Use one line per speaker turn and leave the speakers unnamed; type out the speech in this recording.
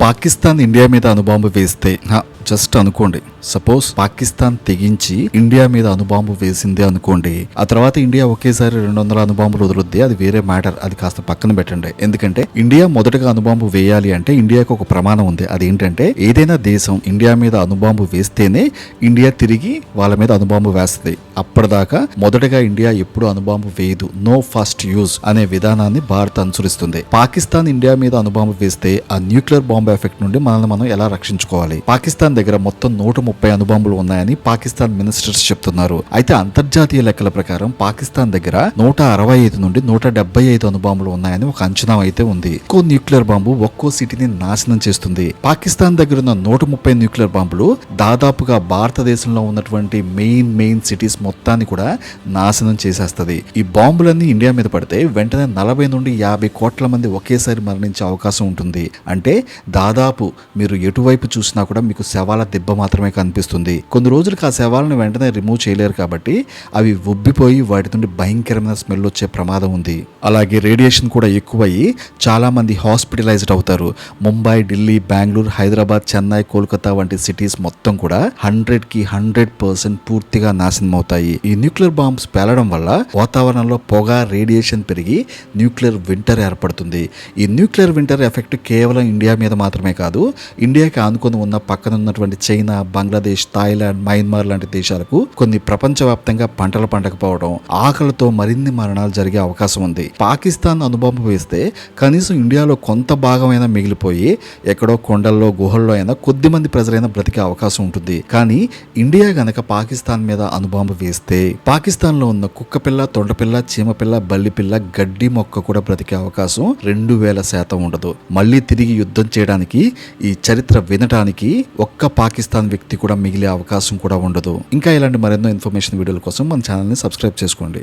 Pakistan India మీద అణుబాంబు వేస్తే హా, జస్ట్ అనుకోండి. సపోజ్ పాకిస్తాన్ తెగించి ఇండియా మీద అణుబాంబు వేసింది అనుకోండి. ఆ తర్వాత ఇండియా ఒకేసారి రెండు వందల అణుబాంబులు వదులుద్ది అది వేరే మ్యాటర్. అది కాస్త పక్కన పెట్టండి. ఎందుకంటే ఇండియా మొదటగా అణుబాంబు వేయాలి అంటే ఇండియాకు ఒక ప్రమాణం ఉంది. అదేంటంటే ఏదైనా దేశం ఇండియా మీద అణుబాంబు వేస్తేనే ఇండియా తిరిగి వాళ్ళ మీద అణుబాంబు వేస్తుంది. అప్పటిదాకా మొదటగా ఇండియా ఎప్పుడు అణుబాంబు వేయదు. నో ఫస్ట్ యూజ్ అనే విధానాన్ని భారత్ అనుసరిస్తుంది. పాకిస్తాన్ ఇండియా మీద అణుబాంబు వేస్తే ఆ న్యూక్లియర్ బాంబు ఎఫెక్ట్ నుండి మనల్ని మనం ఎలా రక్షించుకోవాలి? పాకిస్తాన్ దగ్గర మొత్తం నూట ముప్పై అనుబాంబులు ఉన్నాయని పాకిస్తాన్ మినిస్టర్స్ చెప్తున్నారు. అయితే అంతర్జాతీయ లెక్కల ప్రకారం పాకిస్తాన్ దగ్గర నూట అరవై ఐదు నుండి నూట డెబ్బై ఐదు అనుబాంబులు ఉన్నాయని ఒక అంచనా అయితే ఉంది. ఒక్కో న్యూక్లియర్ బాంబు ఒక్కో సిటీని నాశనం చేస్తుంది. పాకిస్తాన్ దగ్గర ఉన్న నూట ముప్పై న్యూక్లియర్ బాంబులు దాదాపుగా భారతదేశంలో ఉన్నటువంటి మెయిన్ మెయిన్ సిటీస్ మొత్తాన్ని కూడా నాశనం చేసేస్తుంది. ఈ బాంబులన్నీ ఇండియా మీద పడితే వెంటనే నలభై నుండి యాభై కోట్ల మంది ఒకేసారి మరణించే అవకాశం ఉంటుంది. అంటే దాదాపు మీరు ఎటువైపు చూసినా కూడా మీకు సెవెన్ శవాల దిబ్బ మాత్రమే కనిపిస్తుంది. కొన్ని రోజులకు ఆ శవాలను వెంటనే రిమూవ్ చేయలేరు కాబట్టి అవి ఉబ్బిపోయి వాటి నుండి భయంకరమైన స్మెల్ వచ్చే ప్రమాదం ఉంది. అలాగే రేడియేషన్ కూడా ఎక్కువయ్యి చాలా మంది హాస్పిటలైజ్డ్ అవుతారు. ముంబై ఢిల్లీ బెంగళూరు హైదరాబాద్ చెన్నై కోల్కతా వంటి సిటీస్ మొత్తం కూడా హండ్రెడ్కి హండ్రెడ్ పర్సెంట్ పూర్తిగా నాశనం అవుతాయి. ఈ న్యూక్లియర్ బాంబ్స్ పేలడం వల్ల వాతావరణంలో పొగ రేడియేషన్ పెరిగి న్యూక్లియర్ వింటర్ ఏర్పడుతుంది. ఈ న్యూక్లియర్ వింటర్ ఎఫెక్ట్ కేవలం ఇండియా మీద మాత్రమే కాదు ఇండియాకి ఆనుకొని ఉన్న పక్కన ఉన్నటువంటి చైనా బంగ్లాదేశ్ థాయిలాండ్ మయన్మార్ లాంటి దేశాలకు కొన్ని ప్రపంచవ్యాప్తంగా పంటలు పండకపోవడం ఆకలితో మరిన్ని మరణాలు జరిగే అవకాశం ఉంది. పాకిస్తాన్ అనుభవం వేస్తే కనీసం ఇండియాలో కొంత భాగమైనా మిగిలిపోయి ఎక్కడో కొండల్లో గుహల్లో అయినా కొద్ది మంది ప్రజలైనా బ్రతికే అవకాశం ఉంటుంది. కానీ ఇండియా గనక పాకిస్తాన్ మీద అనుబాంబు వేస్తే పాకిస్తాన్లో ఉన్న కుక్కపిల్ల తొండపిల్ల చీమపిల్ల బల్లిపిల్ల గడ్డి మొక్క కూడా బ్రతికే అవకాశం రెండు వేల శాతం ఉండదు. మళ్ళీ తిరిగి యుద్ధం చేయడానికి ఈ చరిత్ర వినడానికి ఒక్క పాకిస్తాన్ వ్యక్తి కూడా మిగిలే అవకాశం కూడా ఉండదు. ఇంకా ఇలాంటి మరెన్నో ఇన్ఫర్మేషన్ వీడియోల కోసం మన ఛానల్ని సబ్స్క్రైబ్ చేసుకోండి.